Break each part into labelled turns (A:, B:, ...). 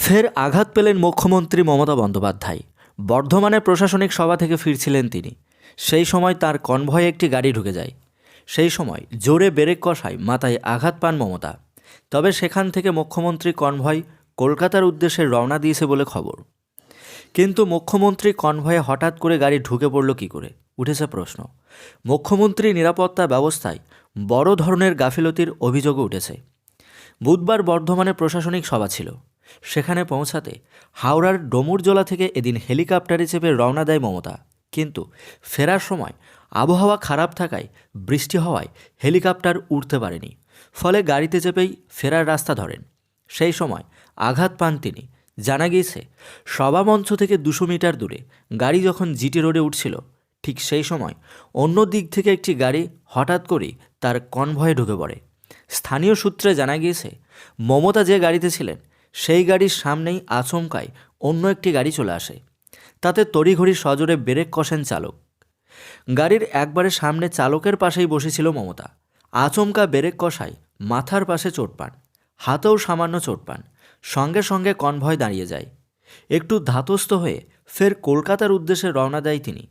A: ফের আঘাত পেলেন মুখ্যমন্ত্রী মমতা বন্দ্যোপাধ্যায়। বর্ধমানের প্রশাসনিক সভা থেকে ফিরছিলেন তিনি। সেই সময় তার কনভয়ে একটি গাড়ি ঢুকে যায়। সেই সময় জোরে ব্রেক কষায় মাথায় আঘাত পান মমতা। তবে সেখান থেকে মুখ্যমন্ত্রী কনভয় কলকাতার উদ্দেশ্যে রওনা দিয়েছে বলে খবর। কিন্তু মুখ্যমন্ত্রী কনভয়ে হঠাৎ করে গাড়ি ঢুকে পড়ল কী করে? উঠেছে প্রশ্ন। মুখ্যমন্ত্রী নিরাপত্তা ব্যবস্থায় বড় ধরনের গাফিলতির অভিযোগও উঠেছে। বুধবার বর্ধমানে প্রশাসনিক সভা ছিল। সেখানে পৌঁছাতে হাওড়ার ডমুরজোলা থেকে এদিন হেলিকপ্টারে চেপে রওনা দেয় মমতা। কিন্তু ফেরার সময় আবহাওয়া খারাপ থাকায় বৃষ্টি হওয়ায় হেলিকপ্টার উঠতে পারেনি। ফলে গাড়িতে চেপেই ফেরার রাস্তা ধরেন। সেই সময় আঘাত পান তিনি। জানা গিয়েছে সভামঞ্চ থেকে দুশো মিটার দূরে গাড়ি যখন জিটি রোডে উঠছিল, ঠিক সেই সময় অন্য দিক থেকে একটি গাড়ি হঠাৎ করেই তার কনভয়ে ঢুকে পড়ে। স্থানীয় সূত্রে জানা গিয়েছে, মমতা যে গাড়িতে ছিলেন সেই গাড়ির সামনেই আচমকায় অন্য একটি গাড়ি চলে আসে। তাতে তড়িঘড়ি সজোরে ব্রেক কষেন চালক। গাড়ির একবারে সামনে চালকের পাশেই বসেছিল মমতা। আচমকা ব্রেক কষায় মাথার পাশে চোট পান, হাতেও সামান্য চোট পান, সঙ্গে সঙ্গে কনভয় দাঁড়িয়ে যায়। একটু ধাতস্থ হয়ে ফের কলকাতার উদ্দেশ্যে রওনা দেয় তিনি।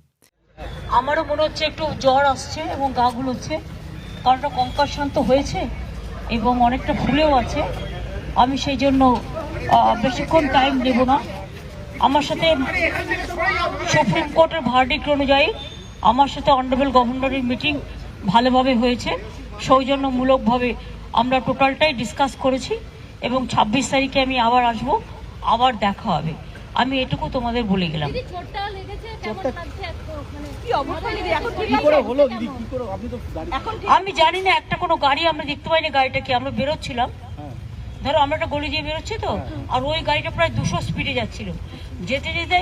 B: আমারও মনে হচ্ছে একটু জ্বর আসছে এবং গা গুলোচ্ছে কারণ একটা কঙ্কাশন তো হয়েছে এবং অনেকটা ফুলেও আছে। আমি সেই জন্য বেশিক্ষণ টাইম নেব না। আমার সাথে সুপ্রিম কোর্টের ভার্ডিক্ট অনুযায়ী আমার সাথে অনারেবল গভর্নরের মিটিং ভালোভাবে হয়েছে। সৌজন্যমূলকভাবে আমরা টোটালটাই ডিসকাস করেছি এবং ছাব্বিশ তারিখে আমি আবার আসব আবার দেখা হবে। আমি এটুকু তোমাদের বলে গেলাম।
C: মানে
B: আমি জানি না একটা কোনো গাড়ি আমরা দেখতে পাইনি গাড়িটা কি আমরা বেরোচ্ছিলাম? ধরো আমরা একটা গলি দিয়ে বেরোচ্ছি তো আর ওই গাড়িটা প্রায় দুশো স্পিডে যাচ্ছিল। যেতে যেতে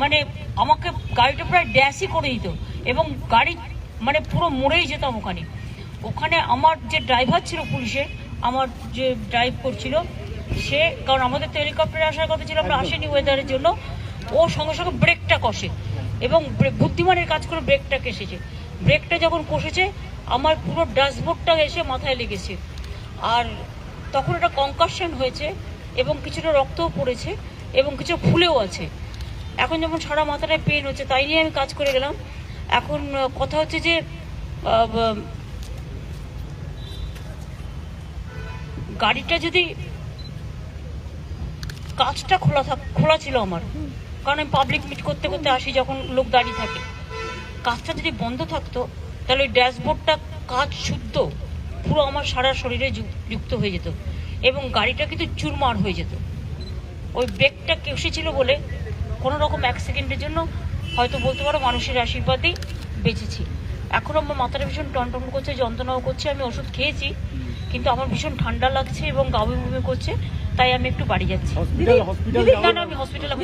B: মানে আমাকে গাড়িটা প্রায় ড্যাশই করে দিত এবং গাড়ি মানে পুরো মরেই যেতাম ওখানে। ওখানে আমার যে ড্রাইভার ছিল পুলিশের আমার যে ড্রাইভ করছিল সে কারণ আমাদের তো হেলিকপ্টারে আসার কথা ছিল আমরা আসেনি ওয়েদারের জন্য ও সঙ্গে সঙ্গে ব্রেকটা কষে এবং বুদ্ধিমানের কাজ করে ব্রেকটা কেসেছে ব্রেকটা যখন কষেছে আমার পুরো ড্যাশবোর্ডটা এসে মাথায় লেগেছে। আর তখন একটা কনকাশন হয়েছে এবং কিছুটা রক্তও পড়েছে এবং কিছু ফুলেও আছে। এখন যেমন সারা মাথাটায় পেন হচ্ছে, তাই নিয়ে আমি কাজ করে গেলাম। এখন কথা হচ্ছে যে গাড়িটা যদি কাজটা খোলা থাক, খোলা ছিল আমার। কারণ আমি পাবলিক মিট করতে করতে আসি যখন লোক দাঁড়িয়ে থাকে। কাজটা যদি বন্ধ থাকতো, তাহলে ওই ড্যাশবোর্ডটা কাজ শুদ্ধ। পুরো আমার সারা শরীরে যু- যুক্ত হয়ে যেত। এবং গাড়িটা কিন্তু চুরমার হয়ে যেত। ওই ব্রেকটা কেসেছিল বলে কোনো রকম এক সেকেন্ডের জন্য হয়তো বলতে পারো মানুষের আশীর্বাদেই বেঁচেছি। এখন আমার মাথাটা ভীষণ টনটন করছে যন্ত্রণাও করছে আমি ওষুধ খেয়েছি কিন্তু আমার ভীষণ ঠান্ডা লাগছে এবং গাবি বুমি করছে তাই আমি একটু বাড়ি যাচ্ছি। না না আমি হসপিটালে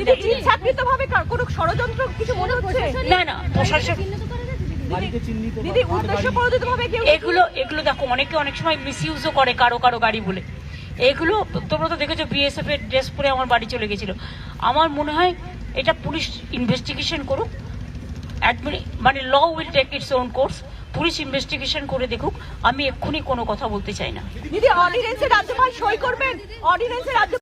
D: কোনো ষড়যন্ত্র কিছু মনে হচ্ছে?
B: না না প্রশাসন এগুলো এগুলো দেখো অনেকে অনেক সময় মিসইউজও করে কারও কারও গাড়ি বলে। এগুলো তোমরা তো দেখেছ বিএসএফ এর ড্রেস পরে আমার বাড়ি চলে গেছিল। আমার মনে হয় এটা পুলিশ ইনভেস্টিগেশন করুক। মানে law will take its own course police investigation করে দেখুক। আমি এক্ষুনি কোনো কথা বলতে চাই না।
D: দিদি অর্ডিনেন্সে রাজ্যপাল সই করবেন? অর্ডিনেন্সে রাজ্য